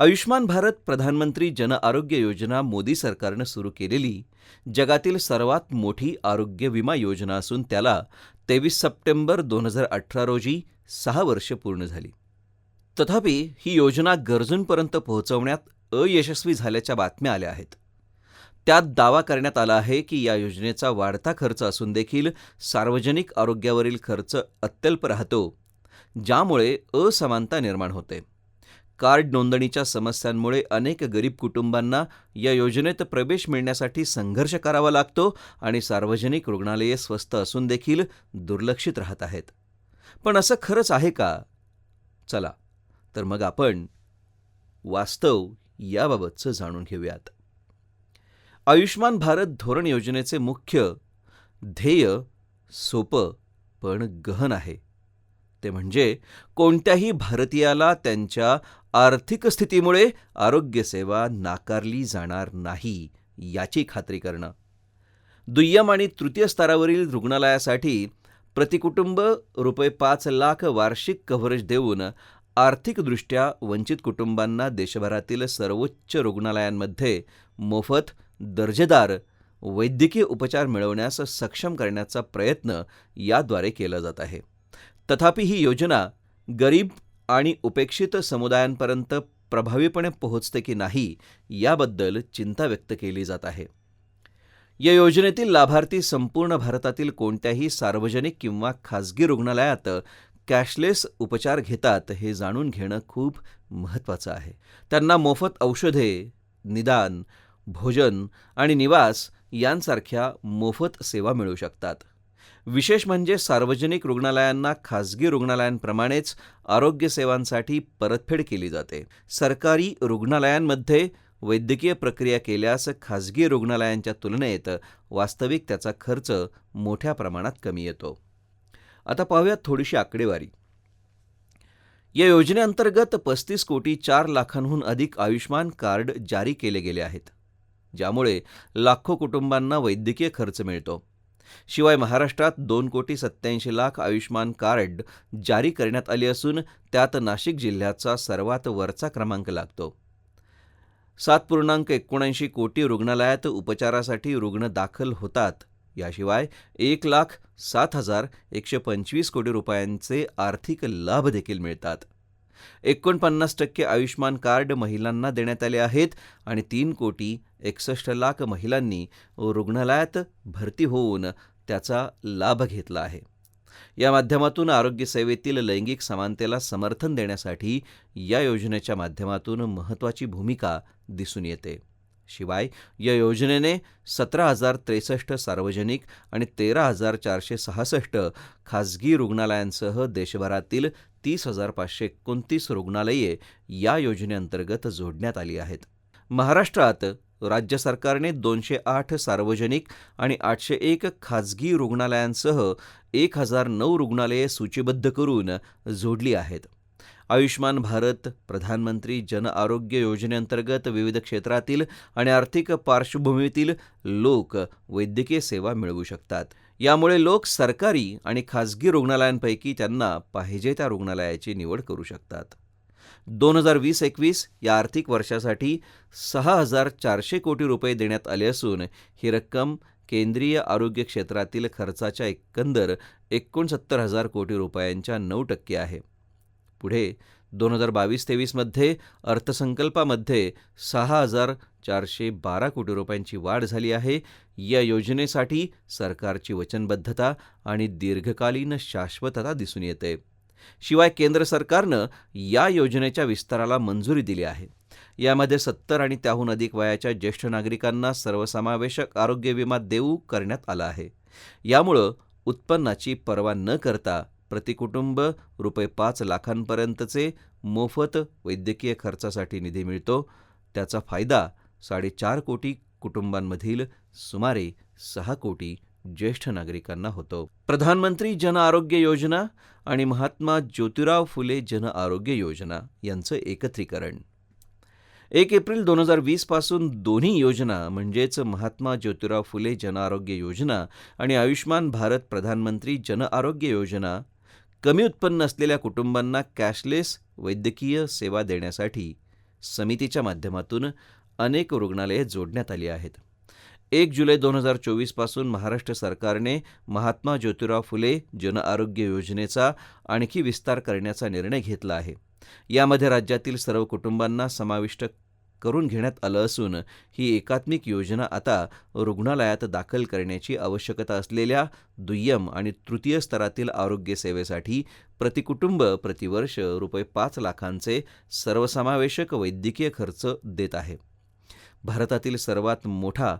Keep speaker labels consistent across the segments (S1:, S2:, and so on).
S1: आयुष्मान भारत प्रधानमंत्री जन आरोग्य योजना मोदी सरकारनं सुरू केलेली जगातील सर्वात मोठी आरोग्य विमा योजना असून त्याला तेवीस सप्टेंबर दोन हजार अठरा रोजी सहा वर्ष पूर्ण झाली. तथापि ही योजना गरजूंपर्यंत पोहोचवण्यात अयशस्वी झाल्याच्या बातम्या आल्या आहेत. त्यात दावा करण्यात आला आहे की या योजनेचा वाढता खर्च असून देखील सार्वजनिक आरोग्यावरील खर्च अत्यल्प राहतो ज्यामुळे असमानता निर्माण होते. कार्ड नोंदणीच्या समस्यांमुळे अनेक गरीब कुटुंबांना या योजनेत प्रवेश मिळण्यासाठी संघर्ष करावा लागतो आणि सार्वजनिक रुग्णालये स्वस्त असून देखील दुर्लक्षित राहत आहेत. पण असं खरंच आहे का? चला तर मग आपण वास्तव याबाबतचं जाणून घेऊयात. आयुष्मान भारत धोरण योजनेचे मुख्य ध्येय सोपं पण गहन आहे. ते म्हणजे कोणत्याही भारतीयाला त्यांच्या आर्थिक स्थितीमुळे आरोग्यसेवा नाकारली जाणार नाही याची खात्री करणं. दुय्यम आणि तृतीय स्तरावरील रुग्णालयासाठी प्रतिकुटुंब रुपये पाच लाख वार्षिक कव्हरेज देऊन आर्थिकदृष्ट्या वंचित कुटुंबांना देशभरातील सर्वोच्च रुग्णालयांमध्ये मोफत दर्जेदार वैद्यकीय उपचार मिळवण्यास सक्षम करण्याचा प्रयत्न याद्वारे केला जात आहे. तथापि ही योजना गरीब आणि उपेक्षित समुदायांपर्यंत प्रभावीपणे पोहोचते की नाही याबद्दल चिंता व्यक्त केली जात आहे. या योजनेतील लाभार्थी संपूर्ण भारतातील कोणत्याही सार्वजनिक किंवा खाजगी रुग्णालयात कॅशलेस उपचार घेतात हे जाणून घेणं खूप महत्त्वाचं आहे. त्यांना मोफत औषधे निदान भोजन आणि निवास यांसारख्या मोफत सेवा मिळू शकतात. विशेष म्हणजे सार्वजनिक रुग्णालयांना खाजगी रुग्णालयांप्रमाणेच आरोग्यसेवांसाठी परतफेड केली जाते. सरकारी रुग्णालयांमध्ये वैद्यकीय प्रक्रिया केल्यास खाजगी रुग्णालयांच्या तुलनेत वास्तविक त्याचा खर्च मोठ्या प्रमाणात कमी येतो. आता पाहूयात थोडीशी आकडेवारी. या योजनेअंतर्गत पस्तीस कोटी चार लाखांहून अधिक आयुष्मान कार्ड जारी केले गेले आहेत ज्यामुळे लाखो कुटुंबांना वैद्यकीय खर्च मिळतो. शिवाय महाराष्ट्रात दोन कोटी सत्याऐंशी लाख आयुष्मान कार्ड जारी करण्यात आली असून त्यात नाशिक जिल्ह्याचा सर्वात वरचा क्रमांक लागतो. सात पूर्णांक एकोणऐंशी कोटी रुग्णालयात उपचारासाठी रुग्ण दाखल होतात. याशिवाय एक लाख सात हजार एकशे पंचवीस कोटी रुपयांचे आर्थिक लाभ देखील मिळतात. एकोणपन्नास टक्के आयुष्मान कार्ड महिलांना देण्यात आले आहेत आणि तीन कोटी एकसष्ट लाख महिलांनी रुग्णालयात भरती होऊन त्याचा लाभ घेतला आहे. या माध्यमातून आरोग्यसेवेतील लैंगिक समानतेला समर्थन देण्यासाठी या योजनेच्या माध्यमातून महत्त्वाची भूमिका दिसून येते. शिवाय या योजनेने सतरा हजार त्रेसष्ट सार्वजनिक आणि तेरा हजार चारशे सहासष्ट खाजगी रुग्णालयांसह देशभरातील तीस हजार पाचशे एकोणतीस रुग्णालये या योजनेअंतर्गत जोडण्यात आली आहेत. महाराष्ट्रात राज्य सरकारने दोनशे आठ सार्वजनिक आणि आठशे एक खाजगी रुग्णालयांसह एक हजार नऊ रुग्णालये सूचीबद्ध करून जोडली आहेत. आयुष्मान भारत प्रधानमंत्री जन आरोग्य योजनेअंतर्गत विविध क्षेत्रातील आणि आर्थिक पार्श्वभूमीतील लोक वैद्यकीय सेवा मिळवू शकतात. यामुळे लोक सरकारी आणि खाजगी रुग्णालयांपैकी त्यांना पाहिजे त्या रुग्णालयाची निवड करू शकतात. दोन हजार वीस एकवीस या आर्थिक वर्षासाठी सहा हजार चारशे कोटी रुपये देण्यात आले असून ही रक्कम केंद्रीय आरोग्य क्षेत्रातील खर्चाच्या एकंदर एकोणसत्तर हजार कोटी रुपयांच्या नऊ टक्के आहे. पुढे दोन हजार बावीस तेवीसमध्ये अर्थसंकल्पामध्ये सहा हजार चारशे बारा कोटी रुपयांची वाढ झाली आहे. या योजनेसाठी सरकारची वचनबद्धता आणि दीर्घकालीन शाश्वतता दिसून येते. शिवाय केंद्र सरकारनं या योजनेच्या विस्ताराला मंजुरी दिली आहे. यामध्ये सत्तर आणि त्याहून अधिक वयाच्या ज्येष्ठ नागरिकांना सर्वसमावेशक आरोग्य विमा देऊ करण्यात आला आहे. यामुळं उत्पन्नाची पर्वा न करता प्रतिकुटुंब रुपये पाच लाखांपर्यंतचे मोफत वैद्यकीय खर्चासाठी निधी मिळतो. त्याचा फायदा साडेचार कोटी कुटुंबांमधील सुमारे सहा कोटी ज्येष्ठ नागरिकांना होतो. प्रधानमंत्री जन आरोग्य योजना आणि महात्मा ज्योतिराव फुले जन आरोग्य योजना यांचं एकत्रीकरण. एक एप्रिल दोन हजार वीसपासून दोन्ही योजना म्हणजेच महात्मा ज्योतिराव फुले जन आरोग्य योजना आणि आयुष्मान भारत प्रधानमंत्री जन आरोग्य योजना कमी उत्पन्न असलेल्या कुटुंबांना कॅशलेस वैद्यकीय सेवा देण्यासाठी समितीच्या माध्यमातून अनेक रुग्णालये जोडण्यात आली आहेत. एक जुलै दोन हजार चोवीसपासून महाराष्ट्र सरकारने महात्मा ज्योतिराव फुले जनआरोग्य योजनेचा आणखी विस्तार करण्याचा निर्णय घेतला आहे. यामध्ये राज्यातील सर्व कुटुंबांना समाविष्ट करून घेण्यात आलं असून ही एकात्मिक योजना आता रुग्णालयात दाखल करण्याची आवश्यकता असलेल्या दुय्यम आणि तृतीय स्तरातील आरोग्य सेवेसाठी प्रतिकुटुंब प्रतिवर्ष रुपये पाच लाखांचे सर्वसमावेशक वैद्यकीय खर्च देत आहे. भारतातील सर्वात मोठा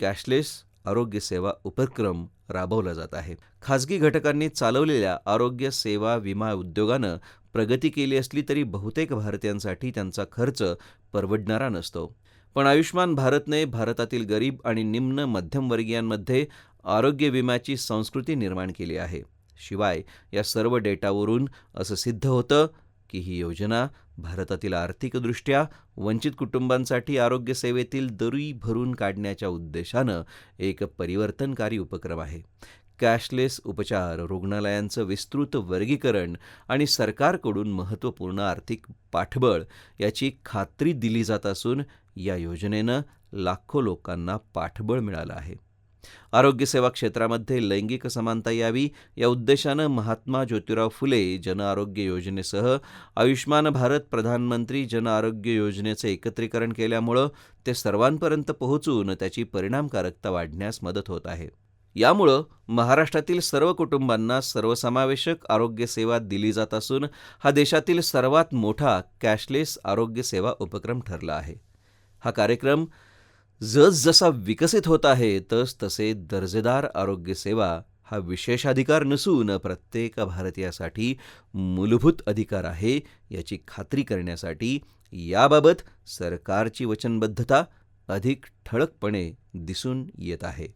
S1: कॅशलेस आरोग्य सेवा उपक्रम राबवला जात आहे. खाजगी घटकांनी चालवलेल्या आरोग्य सेवा विमा उद्योगानं प्रगती केली असली तरी बहुतेक भारतीयांसाठी त्यांचा खर्च परवडणारा नसतो. पण आयुष्मान भारतने भारतातील गरीब आणि निम्न मध्यमवर्गीयांमध्ये आरोग्य विम्याची संस्कृती निर्माण केली आहे. शिवाय या सर्व डेटावरून असं सिद्ध होतं की ही योजना भारतातील आर्थिकदृष्ट्या वंचित कुटुंबांसाठी आरोग्यसेवेतील दरी भरून काढण्याच्या उद्देशानं एक परिवर्तनकारी उपक्रम आहे. कॅशलेस उपचार रुग्णालयांचं विस्तृत वर्गीकरण आणि सरकारकडून महत्त्वपूर्ण आर्थिक पाठबळ याची खात्री दिली जात असून या योजनेनं लाखो लोकांना पाठबळ मिळालं आहे. आरोग्यसेवा क्षेत्रामध्ये लैंगिक समानता यावी या उद्देशानं महात्मा ज्योतिराव फुले जनआरोग्य योजनेसह आयुष्मान भारत प्रधानमंत्री जनआरोग्य योजनेचं एकत्रीकरण केल्यामुळं ते सर्वांपर्यंत पोहोचून त्याची परिणामकारकता वाढण्यास मदत होत आहे. यामुळं महाराष्ट्रातील सर्व कुटुंबांना सर्वसमावेशक आरोग्यसेवा दिली जात असून हा देशातील सर्वात मोठा कॅशलेस आरोग्यसेवा उपक्रम ठरला आहे. हा कार्यक्रम जसजसा विकसित होत आहे तस तसे दर्जेदार आरोग्यसेवा हा विशेषाधिकार नसून प्रत्येक भारतीयासाठी मूलभूत अधिकार आहे याची खात्री करण्यासाठी याबाबत सरकारची वचनबद्धता अधिक ठळकपणे दिसून येत आहे.